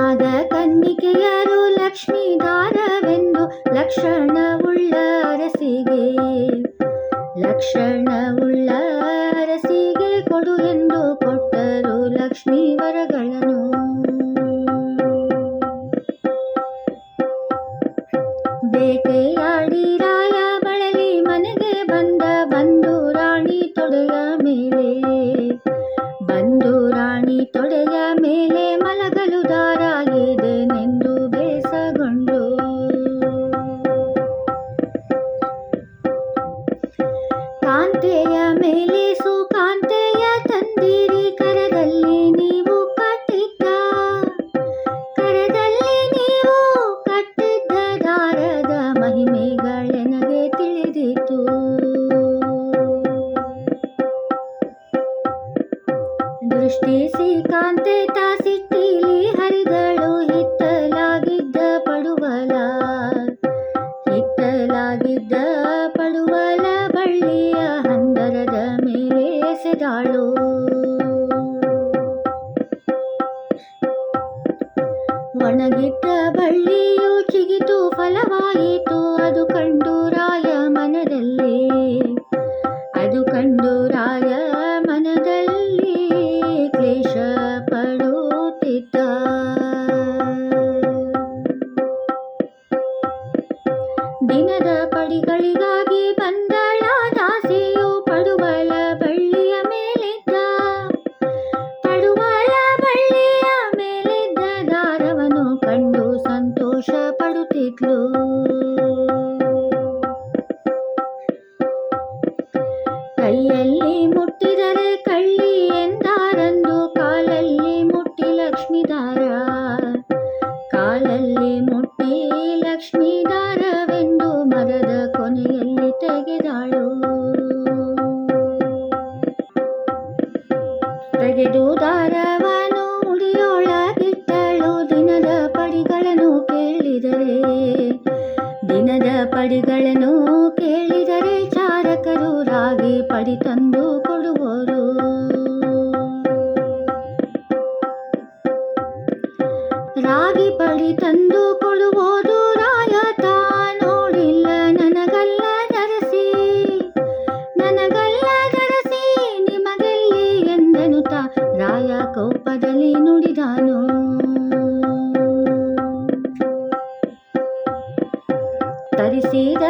ಮಾದ ಕನ್ನಿಕೆಯರು ಲಕ್ಷ್ಮೀದಾರವೆಂದು ಲಕ್ಷಣವುಳ್ಳ ಅರಸಿಗೆ. ಲಕ್ಷಣ ದೃಷ್ಟಿ ದೃಷ್ಟಿಸಿ ಕಾಂತೆ ತಾಸಿಟ್ಟಿಲಿ ಹರಿದಳು ಹಿತ್ತಲಾಗಿದ್ದ ಪಡುವಲ. ಹಿತ್ತಲಾಗಿದ್ದ ಪಡುವಲ ಬಳ್ಳಿಯ ಹಂದರದ ಮೇಲೆ ಎಸೆದಾಳು ಒಣಗಿಟ್ಟ ಬಳ್ಳಿ బాధపడుతిట్లు ಗಾಳಿ ತಂದು ಕೊಡುವುದು ರಾಯತ ನೋಡಿಲ್ಲ, ನನಗಲ್ಲ ನರಸಿ ನನಗಲ್ಲ ನರಸಿ ನಿಮಗೆಲ್ಲಿ ಎಂದನುತ ರಾಯ ಕೋಪದಲ್ಲಿ ನುಡಿದಾನು. ತರಿಸಿದ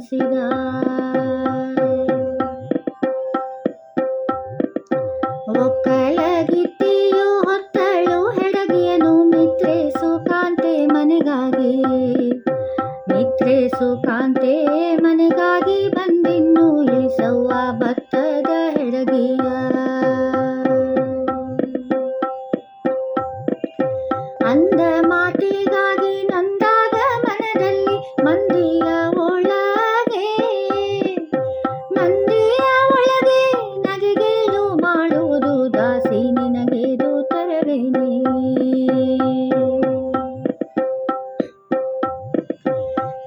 செய்தார் ಶರಣಿ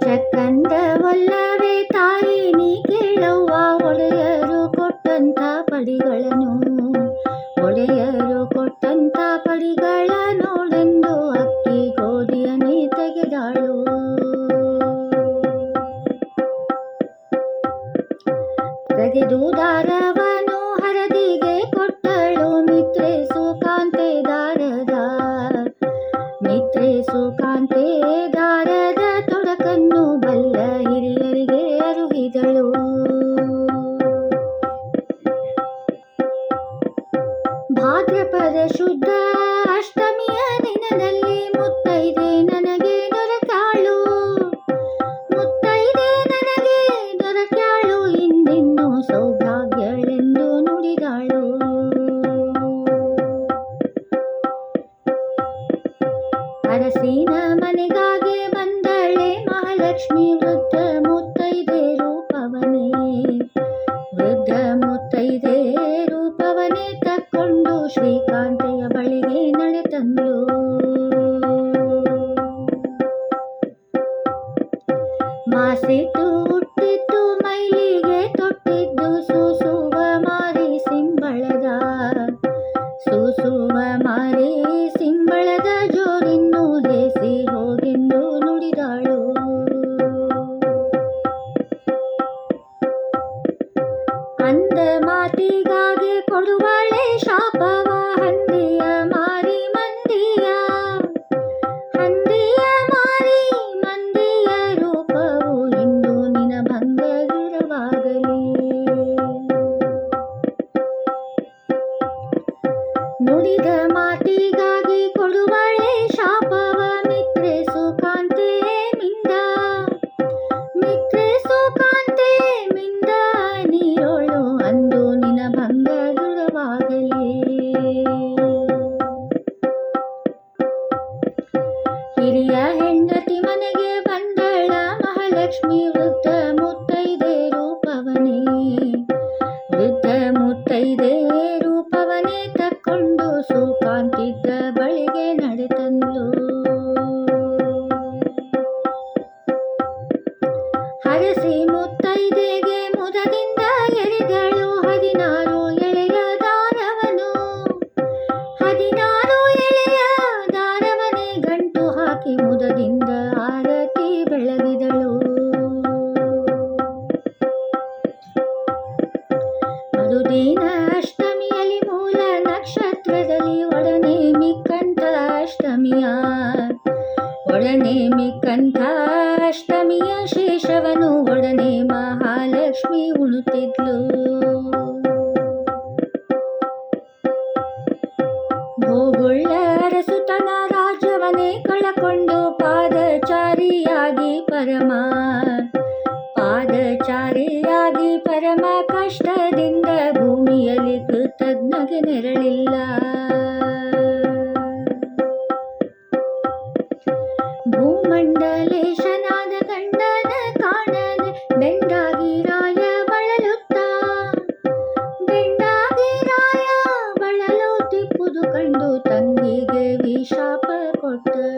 ಚಕ್ಕಂದ ಒಲ್ಲವೇ ತಾಯಿ ನೀ ಕೇಳುವ ಒಡೆಯರು ಕೊಟ್ಟಂತ ಪಡಿಗಳನ್ನು, ಒಡೆಯರು ಕೊಟ್ಟಂತ ಪಡಿಗಳ ನೋಡೆಂದು ಅಕ್ಕಿ ಗೋಧಿಯ ನೀ ತೆಗೆದಾಳು. ಅಂಕಿತ ಬಳಿಗೆ মেঘলো ಭೂಗುಳ್ಳರ ರಾಜವನೆ ರಾಜ್ಯವನ್ನೇ ಕಳಕೊಂಡು ಪಾದಚಾರಿಯಾಗಿ ಪರಮ ಪಾದಚಾರಿಯಾಗಿ ಪರಮ ಕಷ್ಟದಿಂದ ಭೂಮಿಯಲ್ಲಿ ಕೃತಜ್ಞಗೆ ತಂಗಿಗೆ ವಿಷಾಪ ಕೊಟ್ಟ